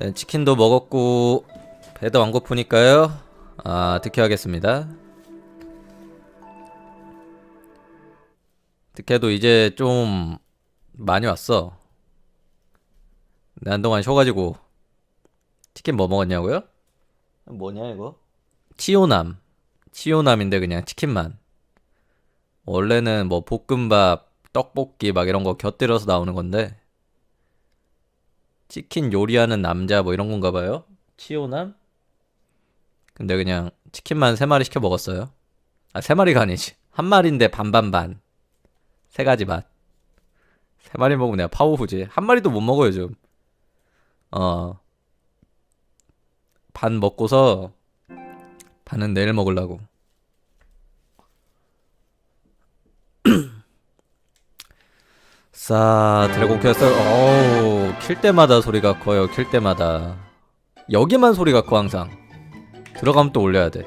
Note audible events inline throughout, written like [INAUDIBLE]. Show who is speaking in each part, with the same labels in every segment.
Speaker 1: 네, 치킨도 먹었고 배도 안 고프니까요. 아, 득회하겠습니다. 득회도 이제 좀 많이 왔어. 네, 한동안 쉬어가지고 치킨 뭐 먹었냐고요? 뭐냐 이거? 치오남. 치오남인데 그냥 치킨만. 원래는 뭐 볶음밥, 떡볶이 막 이런 거 곁들여서 나오는 건데 치킨 요리하는 남자 뭐 이런 건가 봐요. 치오남? 근데 그냥 치킨만 세 마리 시켜 먹었어요. 아, 세 마리가 아니지. 한 마리인데 반반반. 세 가지 맛. 세 마리 먹으면 내가 파워후지. 한 마리도 못 먹어요, 좀. 어. 반 먹고서 반은 내일 먹으려고. 싸 드래곤 퀘스트 어우 킬 때마다 소리가 커요 킬 때마다. 여기만 소리가 커 항상. 들어가면 또 올려야 돼자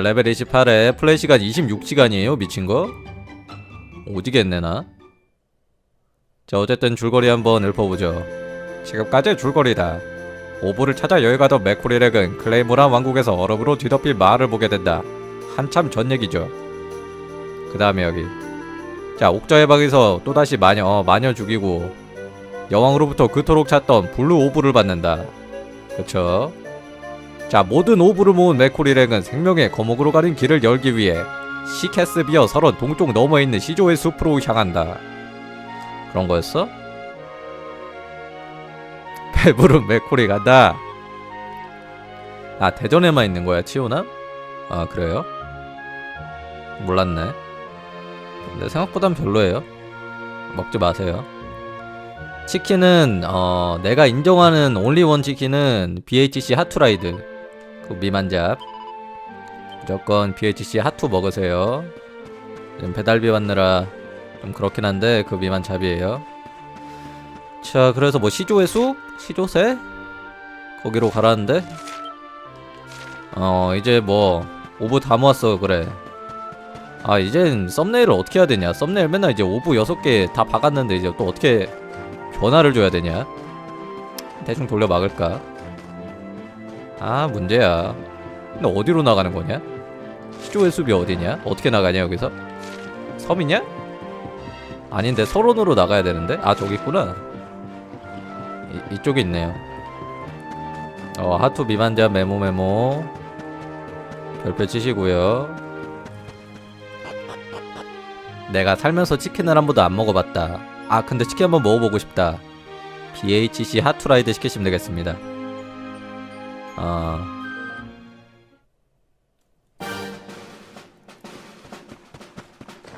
Speaker 1: 레벨 28에 플레이 시간 26시간이에요 미친거. 오지겠네 나자 어쨌든 줄거리 한번 읊어보죠. 지금까지의 줄거리다. 오브를 찾아 여행 가던 맥코리렉은 클레이모란 왕국에서 얼음으로 뒤덮일 마을을 보게 된다. 한참 전 얘기죠. 그 다음에 여기 자 옥저의 방에서 또다시 마녀 어, 마녀 죽이고 여왕으로부터 그토록 찾던 블루 오브를 받는다 그쵸 자 모든 오브를 모은 맥코리렉은 생명의 거목으로 가는 길을 열기 위해 시캐스비어 서론 동쪽 너머에 있는 시조의 숲으로 향한다 그런 거였어? [LAUGHS] 배부른 맥코리 간다 아 대전에만 있는 거야 치오남? 아 그래요? 몰랐네 근데 생각보단 별로예요. 먹지 마세요. 치킨은 어 내가 인정하는 온리원 치킨은 BHC 하투라이드 그 미만잡 무조건 BHC 하투 먹으세요. 지금 배달비 받느라 좀 그렇긴 한데 그 미만잡이에요. 자 그래서 뭐 시조의 숲? 시조새? 거기로 가라는데 어 이제 뭐 오브 다 모았어 그래 아 이젠 썸네일을 어떻게 해야 되냐? 썸네일 맨날 이제 오브 6개 다 박았는데 이제 또 어떻게 변화를 줘야 되냐? 대충 돌려 막을까? 아 문제야. 근데 어디로 나가는 거냐? 시조의 숲이 어디냐? 어떻게 나가냐 여기서? 섬이냐? 아닌데 서론으로 나가야 되는데? 아 저기 있구나. 이, 이쪽에 있네요. 어 하투 미만자 메모 메모. 별표 치시고요 내가 살면서 치킨을 한 번도 안 먹어봤다. 아 근데 치킨 한번 먹어보고 싶다. BHC 하투라이드 시키시면 되겠습니다. 어...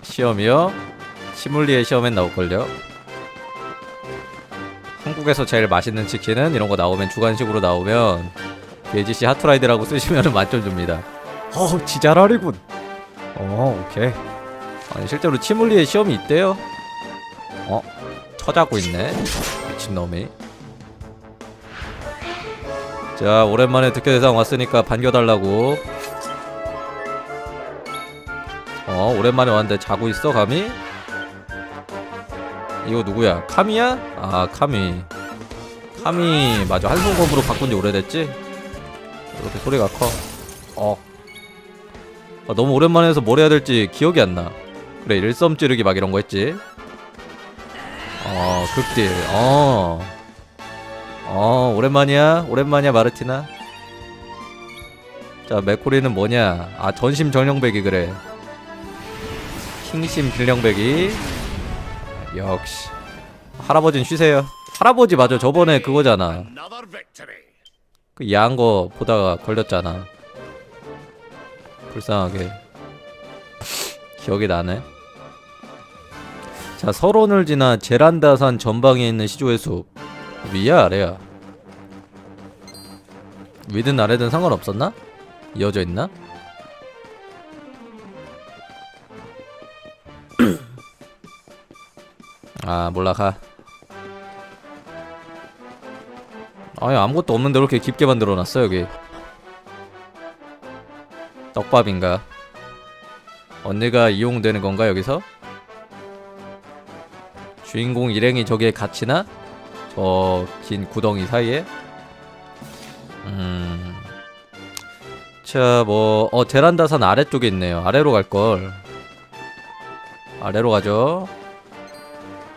Speaker 1: 시험이요? 시뮬리에 시험엔 나올걸요? 한국에서 제일 맛있는 치킨은 이런 거 나오면 주관식으로 나오면 BHC 하투라이드라고 쓰시면 [LAUGHS] 만점 줍니다. 어 지잘하리군. 어 오케이. 아니 실제로 치물리에 시험이 있대요. 어? 쳐자고 있네. 미친놈이. 자 오랜만에 득회 대상 왔으니까 반겨달라고. 어 오랜만에 왔는데 자고 있어 감히? 이거 누구야? 카미야? 아 카미. 카미 맞아 한송검으로 바꾼 지 오래됐지? 이렇게 소리가 커. 어. 아, 너무 오랜만에 해서 뭘 해야 될지 기억이 안 나. 그래 일섬 찌르기 막 이런 거 했지. 어 극딜. 어. 어 오랜만이야. 오랜만이야 마르티나. 자 맥코리는 뭐냐? 아 전심 전령배기 그래. 킹심 빌령배기. 역시. 할아버진 쉬세요. 할아버지 맞아. 저번에 그거잖아. 그 야한 거 보다가 걸렸잖아. 불쌍하게. 기억이 나네 자 서론을 지나 제란다산 전방에 있는 시조의 숲 위야 아래야 위든 아래든 상관없었나? 이어져 있나? [CLEARS THROAT] 아 몰라 가 아니 아무것도 없는데 왜 이렇게 깊게 만들어놨어 여기 떡밥인가 언니가 이용되는 건가 여기서? 주인공 일행이 저기에 갇히나? 저 긴 구덩이 사이에 음. 자, 뭐, 어, 제란다산 아래쪽에 있네요. 아래로 갈걸. 아래로 가죠.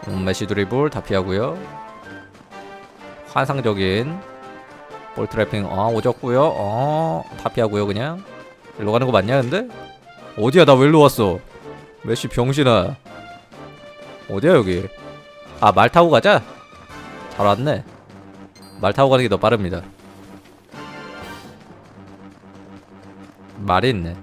Speaker 1: 음, 메시 드리블 다 피하고요. 환상적인 볼 트래핑, 어, 오졌고요. 어, 다 피하고요, 그냥. 일로 가는 거 맞냐, 근데? 어디야, 나 왜 일로 왔어? 메시 병신아. 어디야, 여기? 아, 말 타고 가자? 잘 왔네. 말 타고 가는 게 더 빠릅니다. 말이 있네.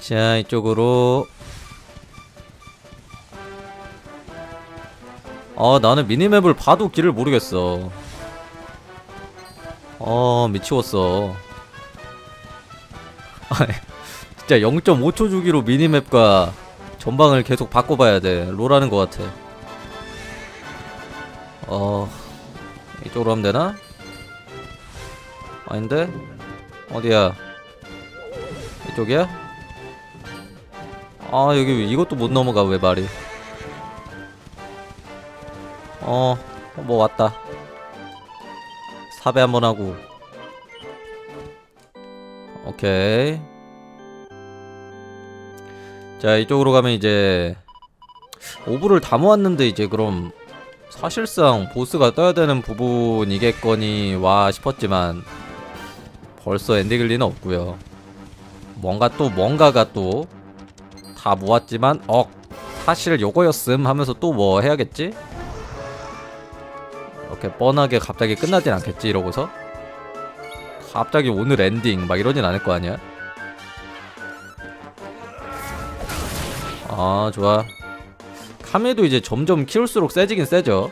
Speaker 1: 자, 이쪽으로. 어, 나는 미니맵을 봐도 길을 모르겠어. 어, 미치웠어. [LAUGHS] 진짜 0.5초 주기로 미니맵과 전방을 계속 바꿔봐야 돼. 롤하는 것 같아. 어 이쪽으로 하면 되나? 아닌데? 어디야? 이쪽이야? 아 여기 이것도 못 넘어가 왜 말이 어 뭐 왔다 사배 한번 하고 오케이 자 이쪽으로 가면 이제 오브를 다 모았는데 이제 그럼 사실상 보스가 떠야 되는 부분이겠거니 와 싶었지만 벌써 엔딩일 리는 없고요. 뭔가 또 뭔가가 또 다 모았지만 억 사실 요거였음 하면서 또 뭐 해야겠지? 이렇게 뻔하게 갑자기 끝나진 않겠지 이러고서 갑자기 오늘 엔딩 막 이러진 않을 거 아니야? 아 좋아. 카미도 이제 점점 키울수록 세지긴 세죠.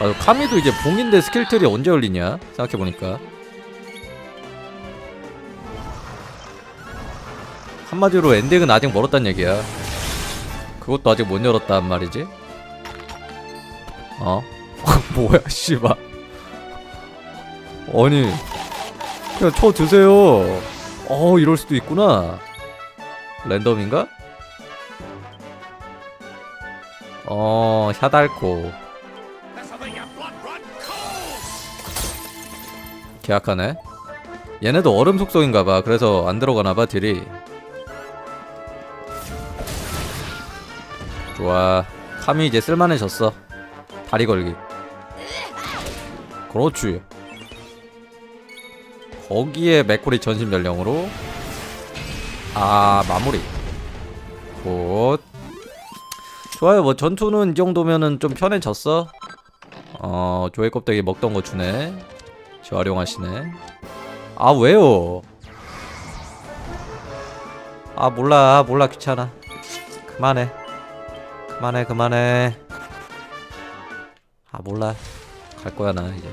Speaker 1: 아, 카미도 이제 봉인대 스킬틀이 언제 열리냐? 생각해보니까. 한마디로 엔딩은 아직 멀었단 얘기야. 그것도 아직 못 열었단 말이지. 어? [LAUGHS] 뭐야 씨발. 아니 그냥 쳐 드세요. 어 이럴 수도 있구나. 랜덤인가? 어, 샤달코. 계약하네. 얘네도 얼음 속성인가봐. 그래서 안 들어가나봐, 딜이. 좋아. 카미 이제 쓸만해졌어. 다리 걸기. 그렇지. 거기에 맥코리 전신 연령으로. 아, 마무리. 굿. 좋아요. 뭐 전투는 이 정도면은 좀 편해졌어. 어 조회 껍데기 먹던 거 주네. 재활용하시네. 아 왜요? 아 몰라. 몰라. 귀찮아. 그만해. 그만해 그만해. 아 몰라. 갈 거야 나 이제.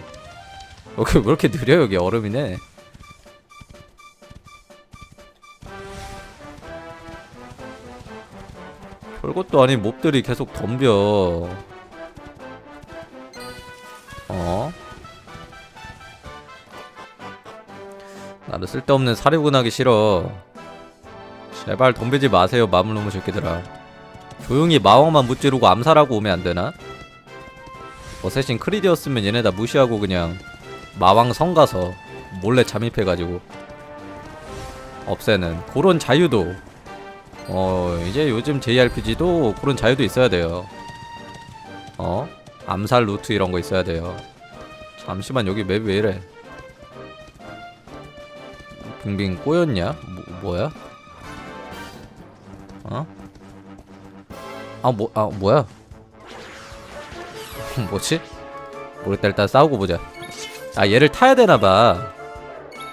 Speaker 1: 여기 왜 이렇게 느려 여기 얼음이네 별것도 아닌 몹들이 계속 덤벼. 어? 나도 쓸데없는 사료근하기 싫어. 제발 덤비지 마세요, 마물놈의 새끼들아. 조용히 마왕만 무찌르고 암살하고 오면 안 되나? 어쌔신 크리디였으면 얘네 다 무시하고 그냥 마왕 성 가서 몰래 잠입해가지고 없애는 그런 자유도 어 이제 요즘 JRPG도 그런 자유도 있어야 돼요 어 암살 루트 이런 거 있어야 돼요 잠시만 여기 맵 왜 이래 빙빙 꼬였냐 뭐, 뭐야 어? 아, 뭐, 아, 뭐야? [LAUGHS] 뭐지? 모르겠다. 일단 싸우고 보자. 아, 얘를 타야 되나봐.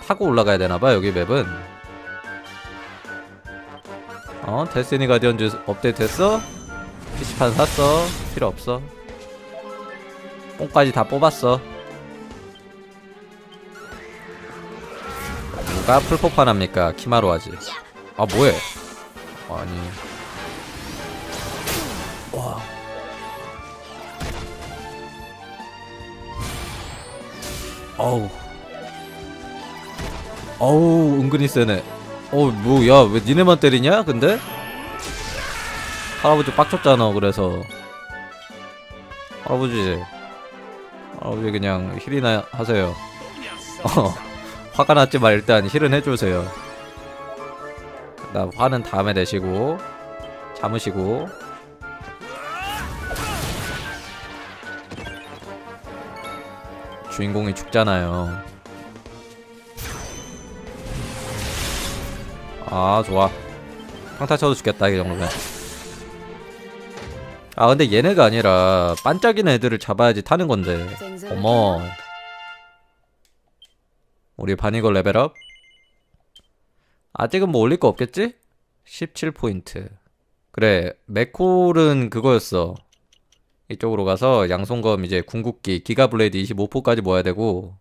Speaker 1: 타고 올라가야 되나봐, 여기 맵은. 어, 데스니 가디언즈 업데이트 됐어? PC판 샀어? 필요 없어. 뽕까지 다 뽑았어. 누가 풀폭판 합니까? 키마로 하지. 아, 뭐해? 아니. 와. 어우. 어우, 은근히 세네. 어 뭐야 왜 니네만 때리냐 근데? 할아버지 빡쳤잖아 그래서. 할아버지. 할아버지 그냥 힐이나 하세요. 어 화가 났지만 일단 힐은 해주세요. 나 화는 다음에 내시고 참으시고. 주인공이 죽잖아요 아 좋아. 평타 쳐도 죽겠다 이 정도면. 아 근데 얘네가 아니라 반짝이는 애들을 잡아야지 타는 건데. 어머. 우리 바니걸 레벨업. 아직은 뭐 올릴 거 없겠지? 17포인트. 그래 맥콜은 그거였어. 이쪽으로 가서 양손검 이제 궁극기 기가블레이드 25포까지 모아야 되고.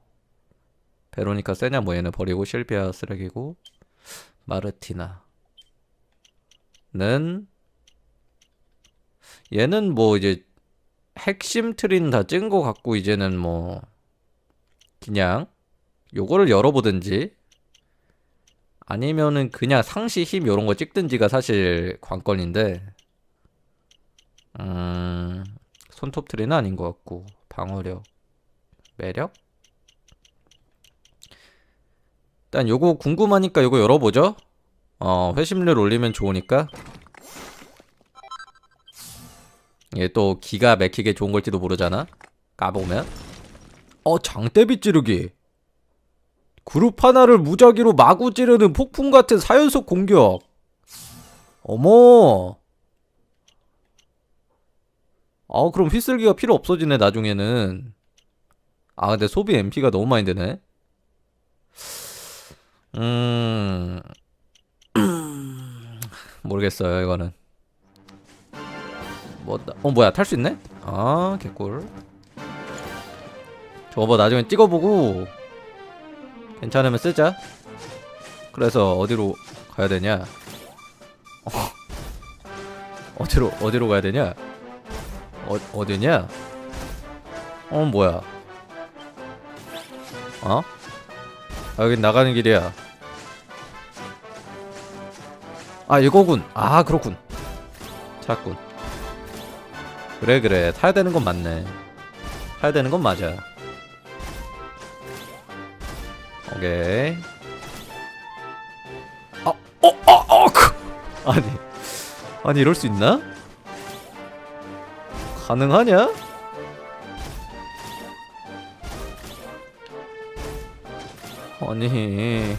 Speaker 1: 베로니카 세냐 뭐 얘는 버리고 실비아 쓰레기고 마르티나는 얘는 뭐 이제 핵심 트린 다 찍은 거 같고 이제는 뭐 그냥 요거를 열어보든지 아니면은 그냥 상시 힘 요런 거 찍든지가 사실 관건인데 음 손톱 트리는 아닌 것 같고 방어력 매력 일단 요거 궁금하니까 요거 열어보죠 어 회심률 올리면 좋으니까 이게 또 기가 막히게 좋은 걸지도 모르잖아 까보면 어 장대비 찌르기 그룹 하나를 무작위로 마구 찌르는 폭풍 같은 4연속 공격. 어머. 아, 그럼 휘슬기가 필요 없어지네, 나중에는. 아, 근데 소비 MP가 너무 많이 되네. 음. [CLEARS THROAT] 모르겠어요, 이거는. 뭐, 나- 어, 뭐야, 탈 수 있네? 아, 개꿀. 저거 뭐 나중에 찍어보고, 괜찮으면 쓰자. 그래서 어디로 가야 되냐? 어, [LAUGHS] 어디로 어디로 가야 되냐? 어 어디냐? 어 뭐야? 어? 아, 여긴 나가는 길이야. 아 이거군. 아 그렇군. 찾군. 그래 그래 타야 되는 건 맞네. 타야 되는 건 맞아. 오케이. 아, 어, 어, 어, 그. 아니, 아니 이럴 수 있나? 가능하냐? 아니,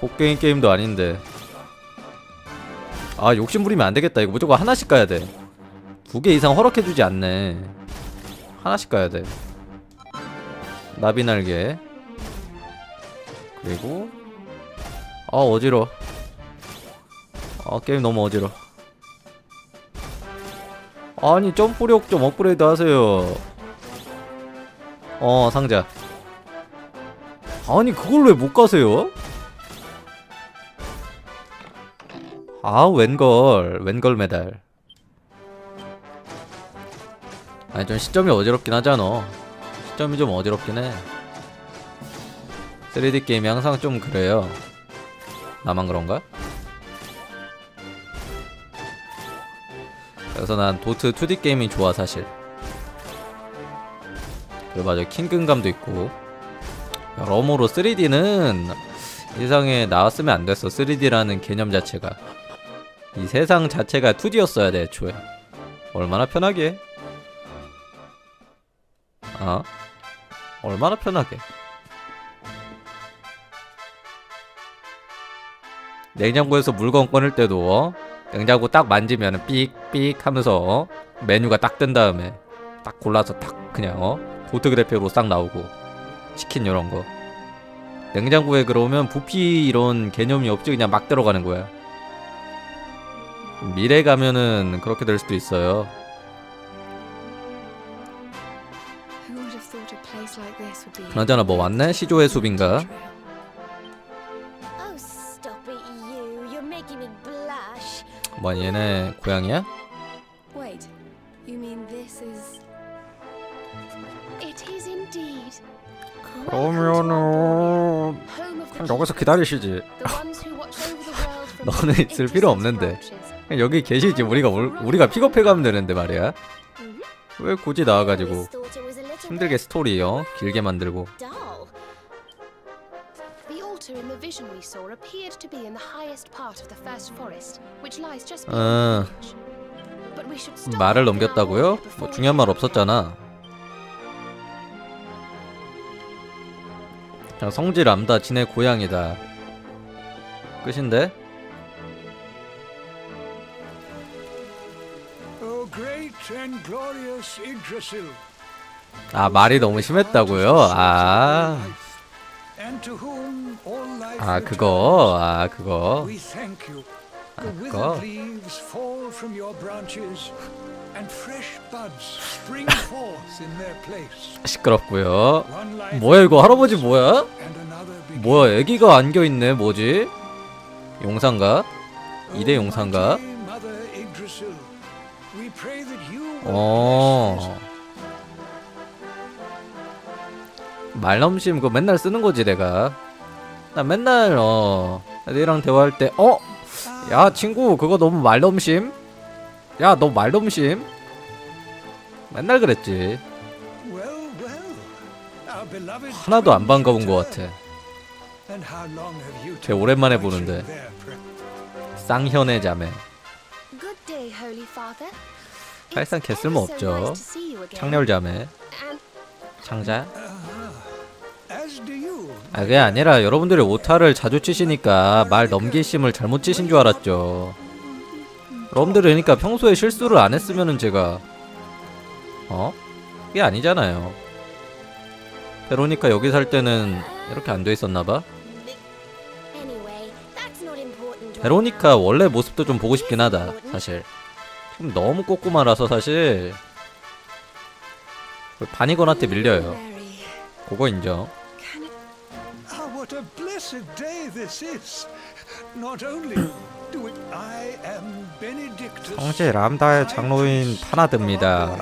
Speaker 1: 곡괭이 게임도 아닌데. 아, 욕심 부리면 안 되겠다. 이거 무조건 하나씩 가야 돼. 두 개 이상 허락해주지 않네. 하나씩 가야 돼. 나비 날개 그리고 아 어지러 아 게임 너무 어지러 아니 점프력 좀 업그레이드 하세요 어 상자 아니 그걸 왜 못 가세요? 아 웬걸 웬걸 메달. 아니 좀 시점이 어지럽긴 하잖아 시점이 좀 어지럽긴 해. 3D 게임이 항상 좀 그래요. 나만 그런가? 그래서 난 도트 2D 게임이 좋아 사실. 그리고 맞아 킹근감도 있고. 여러모로 3D는 세상에 나왔으면 안 됐어 3D라는 개념 자체가 이 세상 자체가 2D였어야 돼 애초에 얼마나 편하게 해? 어? 얼마나 편하게 냉장고에서 물건 꺼낼 때도 어? 냉장고 딱 만지면 삑삑 하면서 어? 메뉴가 딱 뜬 다음에 딱 골라서 딱 그냥 어? 도트 그래픽으로 싹 나오고 치킨 이런 거 냉장고에 그러면 부피 이런 개념이 없지 그냥 막 들어가는 거야 미래 가면은 그렇게 될 수도 있어요
Speaker 2: Who would have thought a place like this would be
Speaker 1: 그나저나 뭐 왔네? 시조의 숲인가?
Speaker 3: Oh, stop it, you. You're making me blush.
Speaker 1: 뭐 얘네 고양이야?
Speaker 2: Wait, you mean this is It is indeed.
Speaker 1: 그러면은 여기서 기다리시지. 너는 있을 필요 없는데. 여기 계시지. 우리가 올- 우리가 픽업해 가면 되는데 말이야.
Speaker 2: Mhm.
Speaker 1: 왜 굳이 나와가지고 힘들게 스토리요 길게 만들고. 아. 말을 넘겼다고요? 뭐 중요한 말. 없었잖아. 그냥 성질 암다 지네 고향이다. 끝인데? 아 말이 너무 심했다고요? 아, 아 그거, 아 그거.
Speaker 4: The
Speaker 1: 그거. 시끄럽고요. 뭐야 이거 할아버지 뭐야? 뭐야 애기가 안겨 있네 뭐지? 용산가? 이대 용산가? 어. 말넘심 그거 맨날 쓰는 거지 내가. 나 맨날 어 애들이랑 대화할 때 어? 야 친구 그거 너무 말넘심? 야 너 말넘심? 맨날 그랬지. 하나도 안 반가운 것. 같아. 쟤 오랜만에 보는데. 쌍현의 자매. 사실상 개쓸모
Speaker 2: so
Speaker 1: 없죠.
Speaker 2: nice to see you again.
Speaker 1: 창렬 자매.
Speaker 2: And
Speaker 1: 창자. 아 그게 아니라 여러분들이 오타를 자주 치시니까 말 넘기심을 잘못 치신 줄 알았죠. 여러분들이 그러니까 평소에 실수를 안 했으면은 제가 어? 그게 아니잖아요. 베로니카 여기 살 때는 이렇게 안 돼 있었나 봐.
Speaker 3: Anyway, that's not important.
Speaker 1: 베로니카 원래 모습도 좀 보고 싶긴 하다. 사실. 좀 너무 꼬꼬마라서 사실 바니건한테 밀려요. 그거 인정.
Speaker 4: Ah, what a blessed day this is. Not only do it, I am Benedictus.
Speaker 1: 성제 람다의 장로인 파나드입니다.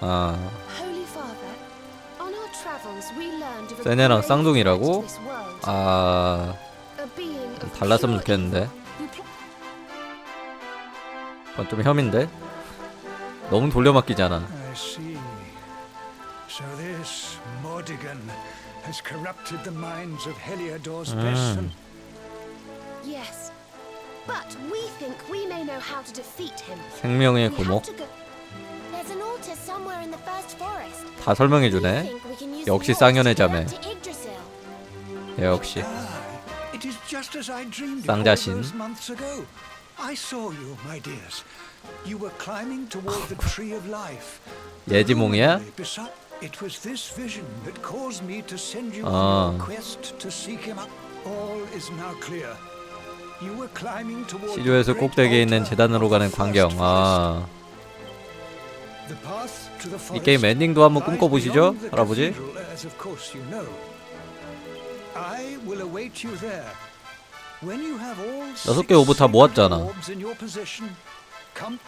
Speaker 1: 아. 세네랑 쌍둥이라고? 아 달랐으면 좋겠는데 그건 좀 혐인데 너무 돌려막기잖아
Speaker 4: I see. So this Mordigan has corrupted the minds of Heliodor's
Speaker 1: Mm.
Speaker 4: best son.
Speaker 2: Yes. But we think we may know how to defeat him.
Speaker 1: 생명의
Speaker 2: We have
Speaker 1: 고목
Speaker 2: to go.
Speaker 3: There's an altar somewhere in the first forest.
Speaker 1: 다
Speaker 3: We
Speaker 1: 설명해주네
Speaker 3: think we can use
Speaker 1: 역시
Speaker 3: the
Speaker 1: 쌍년의
Speaker 3: to get
Speaker 1: 자매.
Speaker 3: up to Yggdrasil.
Speaker 1: 예, 역시
Speaker 4: Ah, it is just as I dreamed it all
Speaker 1: 쌍자신.
Speaker 4: those months ago. I saw you, my dears. You were climbing toward the tree of life.
Speaker 1: 예지몽이야?
Speaker 4: It was this vision that caused me to send you
Speaker 1: 아.
Speaker 4: on your quest to seek him out. All is now clear. You were climbing toward the
Speaker 1: 시조에서 꼭대기에 있는 재단으로 가는
Speaker 4: the
Speaker 1: 광경 아 이 게임 엔딩도 한번 꿈꿔보시죠 할아버지.
Speaker 4: I will await you there.
Speaker 1: 여섯 개 오브 다 모았잖아.
Speaker 4: orbs in your possession, come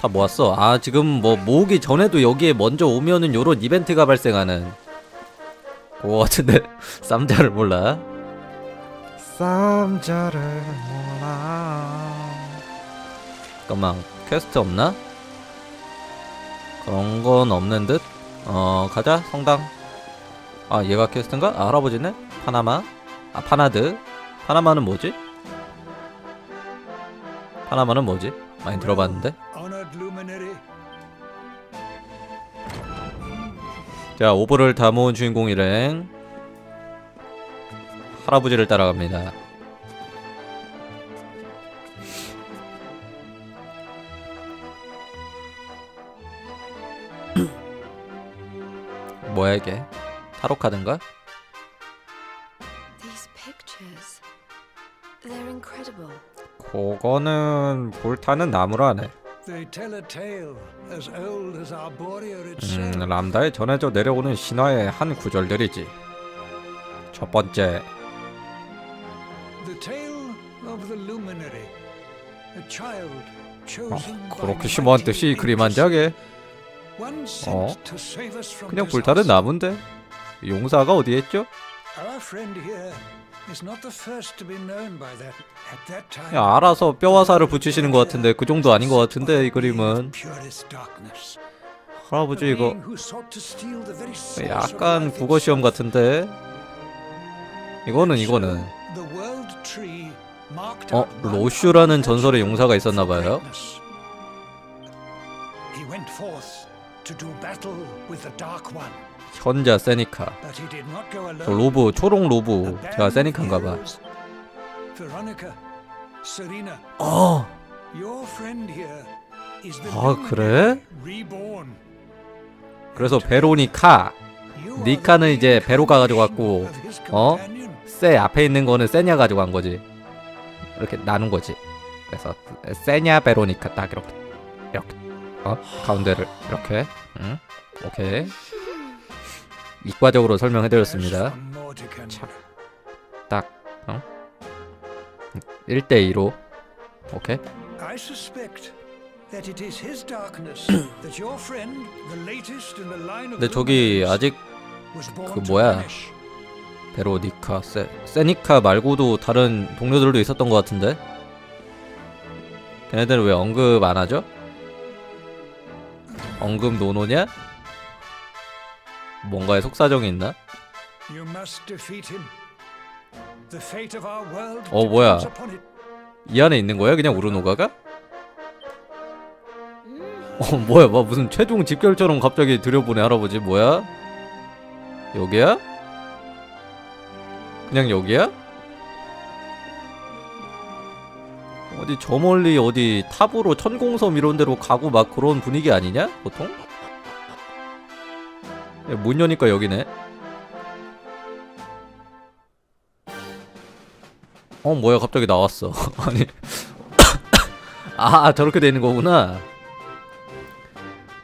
Speaker 1: 다 모았어 아 지금 뭐 모으기 전에도 여기에 먼저 오면은 요런 이벤트가 발생하는 그거 같은데 [LAUGHS] 쌈자를 몰라 쌈자를 몰라 잠깐만 퀘스트 없나? 그런 건 없는 듯? 어 가자 성당 아 얘가 퀘스트인가? 아 할아버지네? 파나마? 아 파나드 파나마는 뭐지? 파나마는 뭐지? 많이 들어봤는데. 자 오버를 다 모은 주인공 일행 할아버지를 따라갑니다 [CLEARS THROAT] 뭐야 이게 타로 카드인가? 그거는 불타는 나무라네 음. 람다에 전해져 내려오는 신화의 한 구절들이지 첫 번째
Speaker 4: The tale of the luminary. A child chosen
Speaker 1: 아,
Speaker 4: by
Speaker 1: 그렇게 심오한 뜻이 그리 만지하게
Speaker 4: One sent
Speaker 1: 어? 그냥 불타는. 나무인데 용사가 어디 있죠? 그냥 알아서 뼈화살을 붙이시는 것 같은데 그 정도 아닌 것 같은데 이 그림은. 할아버지 이거 약간 국어 시험. 같은데 이거는 이거는 어 로슈라는 전설의 용사가 있었나 봐요.
Speaker 4: He went forth to do battle with the dark one,
Speaker 1: 현자 세니카. 저 로브
Speaker 4: A
Speaker 1: 로브 제가
Speaker 4: of
Speaker 1: 세니카인가 봐.
Speaker 4: heroes, Veronica, Serena,
Speaker 1: 어 아, 그래? 그래서 베로니카 니카는 이제
Speaker 4: of his
Speaker 1: 어? 세 앞에 있는 거는 세냐 가지고 간 거지 이렇게 나눈 거지 그래서 세냐 베로니카 딱 이렇게 이렇게 어 가운데를 이렇게 응 오케이 이과적으로 설명해드렸습니다. 참. 딱 어? 1대 2로 오케이
Speaker 4: I suspect that it is his darkness that your friend, the latest in the line of
Speaker 1: 근데 저기 아직 그 뭐야? 베로니카 세 세니카 말고도 다른 동료들도 있었던 것 같은데 걔네들은 왜 언급 안 하죠? 언급 노노냐? 뭔가에 속사정이 있나? 어, 뭐야. 이 안에 있는 거야 그냥 우르노가가? 어 뭐야 뭐 무슨 최종 집결처럼 갑자기 들여보내 할아버지 뭐야? 여기야? 그냥 여기야? 어디 저 멀리 어디 탑으로 천공섬 이런 데로 가고 막 그런 분위기 아니냐 보통? 야, 문 여니까 여기네. 어 뭐야 갑자기 나왔어. [LAUGHS] 아니 [COUGHS] 아 저렇게 되는 거구나.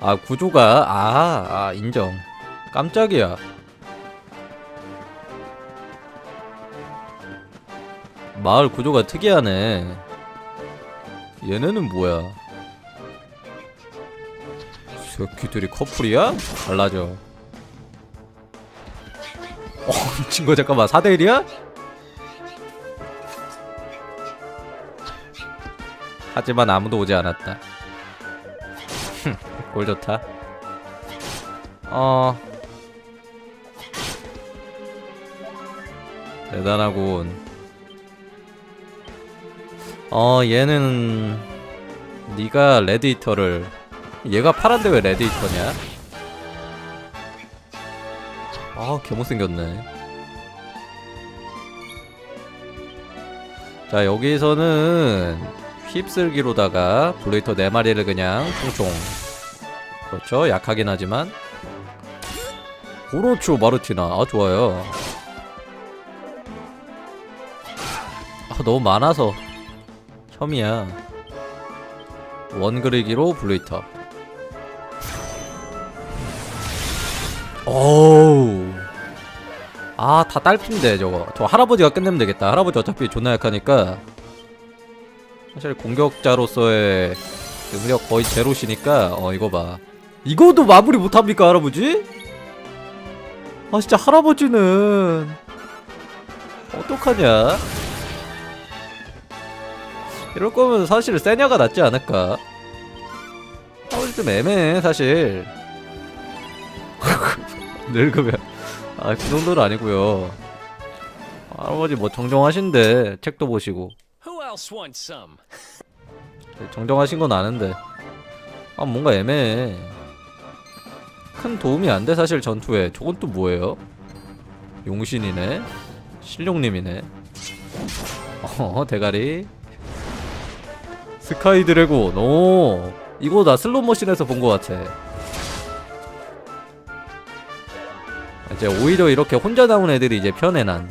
Speaker 1: 아 구조가 아, 아 인정. 깜짝이야. 마을 구조가 특이하네. 얘네는 뭐야? 새끼들이 커플이야? 달라져 어 미친 거 잠깐만 4대 1이야? 하지만 아무도 오지 않았다 꼴 좋다. 어. 대단하군. 어, 얘는 네가 레디터를 얘가 파란데 왜 레디터냐? 아, 개못생겼네. 자, 여기서는 휩쓸기로다가 블레이터 4마리를 그냥 총총. 그렇죠? 약하긴 하지만. 그렇죠 마르티나. 아 좋아요. 아 너무 많아서. 혐이야. 원그리기로 블루이터 어우. 아다 딸핀데 저거. 저 할아버지가 끝내면 되겠다. 할아버지 어차피 존나 약하니까. 사실 공격자로서의 능력 거의 제로시니까 어 이거 봐. 이거도 마무리 못합니까 할아버지? 아 진짜 할아버지는 어떡하냐? 이럴 거면 사실 세냐가 낫지 않을까? 할아버지 좀 애매해 사실 [LAUGHS] 늙으면. 아 그 정도는 아니고요. 할아버지 뭐 정정하신데 책도 보시고? 정정하신 건 아는데. 아 뭔가 애매해. 큰 도움이 안 돼 사실 전투에. 저건 또 뭐예요? 용신이네? 실룡님이네? 어 대가리. 스카이 드래곤. 오 이거 나 슬롯머신에서 본 것 같아 이제 오히려 이렇게 혼자 나온 애들이 이제 편해 난.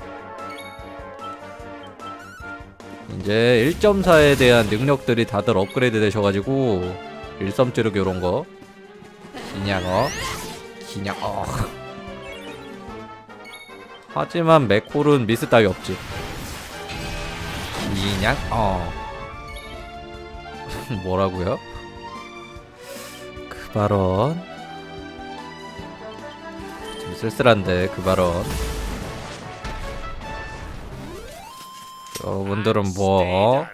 Speaker 1: 이제 1.4에 대한 능력들이 다들 업그레이드 되셔가지고 일섬ጭ르기 요런거. 기냥어. 기냥어. [LAUGHS] 하지만 맥콜은 미스 따위 없지. 기냥어. [LAUGHS] 뭐라고요? 그 발언 쓸쓸한데 그 발언 여러분들은 뭐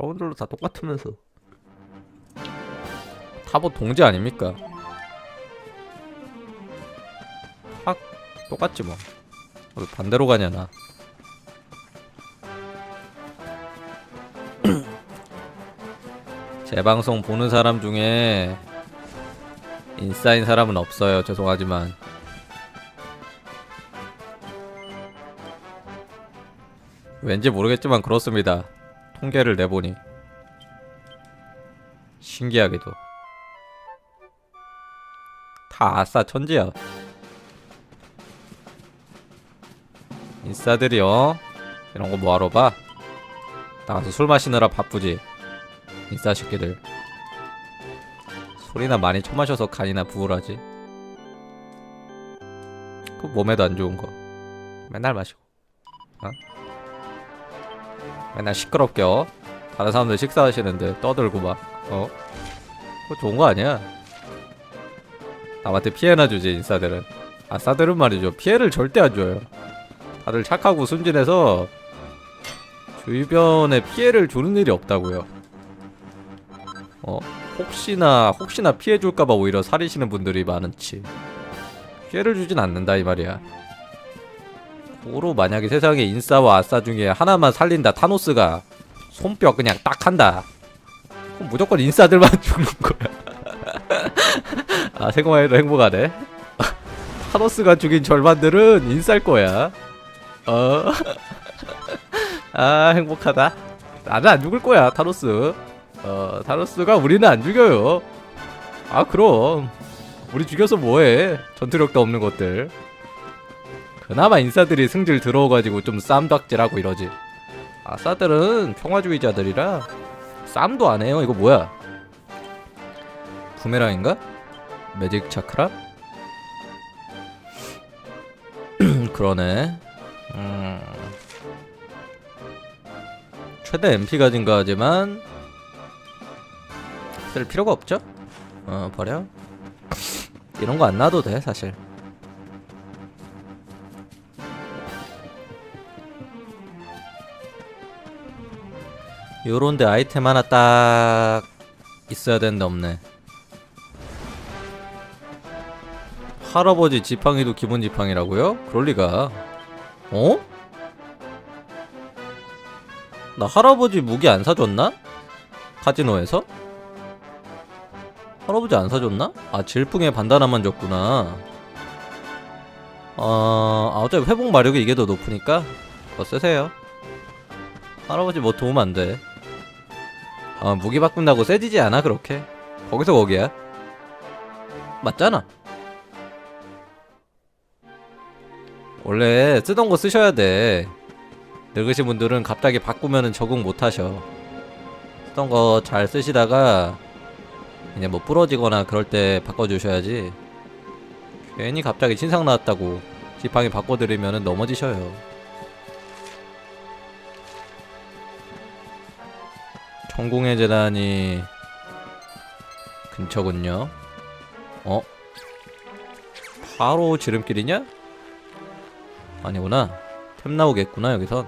Speaker 1: 여러분들도 다 똑같으면서 타보 동지 아닙니까? 확 똑같지 뭐왜 반대로 가냐 나제 방송 보는 사람 중에 인싸인 사람은 없어요. 죄송하지만. 왠지 모르겠지만 그렇습니다. 통계를 내보니. 신기하게도. 다 아싸 천지야. 인싸들이요. 이런 거 뭐하러 봐? 나가서 술 마시느라 바쁘지. 인싸 새끼들. 술이나 많이 처마셔서 간이나 부을하지. 그 몸에도 안 좋은 거. 맨날 마시고. 어? 맨날 시끄럽게 어? 다른 사람들 식사하시는데 떠들고 막 어? 그거 좋은 거 아니야? 남한테 피해나 주지 인싸들은. 아싸들은 말이죠 피해를 절대 안 줘요. 다들 착하고 순진해서 주변에 피해를 주는 일이 없다고요. 어? 혹시나 혹시나 피해 줄까봐 오히려 살이시는 분들이 많은지 피해를 주진 않는다 이 말이야. 고로 만약에 세상에 인싸와 아싸 중에 하나만 살린다 타노스가 손뼉 그냥 딱 한다. 그럼 무조건 인싸들만 [LAUGHS] 죽는 거야. [LAUGHS] 아 생각만 해도 행복하네. [LAUGHS] 타노스가 죽인 절반들은 인싸일 거야. 어. 아 행복하다. 나는 안 죽을 거야 타노스. 어, 타노스가 우리는 안 죽여요. 아, 그럼. 우리 죽여서 뭐해. 전투력도 없는 것들. 그나마 인싸들이 승질 들어와가지고 좀 쌈박질하고 이러지. 아싸들은 평화주의자들이라 쌈도 안 해요. 이거 뭐야? 부메랑인가? 매직 차크라? [CLEARS THROAT] 그러네. 음. 최대 MP가 증가하지만 쓸 필요가 없죠? 어 버려 이런 거 안 놔도 돼 사실 요런데 아이템 하나 딱 있어야 되는데 없네 할아버지 지팡이도 기본 지팡이라고요? 그럴리가 어? 나 할아버지 무기 안 사줬나? 카지노에서? 할아버지 안 사줬나? 아 질풍의 반다나만 줬구나 어... 아 어차피 회복 마력이 이게 더 높으니까 그거 쓰세요 할아버지 뭐 도움 안돼 아 무기 바꾼다고 세지지 않아 그렇게? 거기서 거기야? 맞잖아. 원래 쓰던 거 쓰셔야 돼. 늙으신 분들은 갑자기 바꾸면은 적응 못하셔. 쓰던 거 잘 쓰시다가 이제 뭐 부러지거나 그럴 때 바꿔주셔야지. 괜히 갑자기 신상 나왔다고 지팡이 바꿔드리면은 넘어지셔요 천공의 재단이 근처군요 어? 바로 지름길이냐? 아니구나 템 나오겠구나 여기선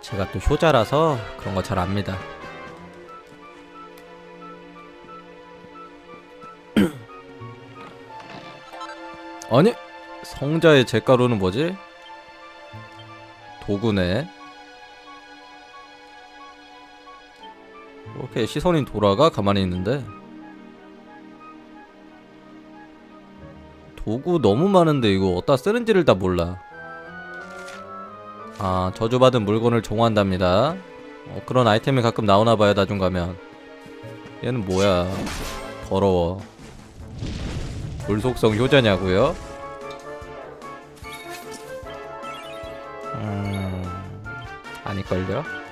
Speaker 1: 제가 또 효자라서 그런 거 잘 압니다. [CLEARS THROAT] 아니 성자의 잿가루는 뭐지? 도구네. 이렇게 시선이 돌아가 가만히 있는데 도구 너무 많은데 이거 어디다 쓰는지를 다 몰라. 아 저주받은 물건을 종호한답니다 어, 그런 아이템이 가끔 나오나봐요 나중 가면 얘는 뭐야 더러워 불속성 효자냐고요? 아닐걸요?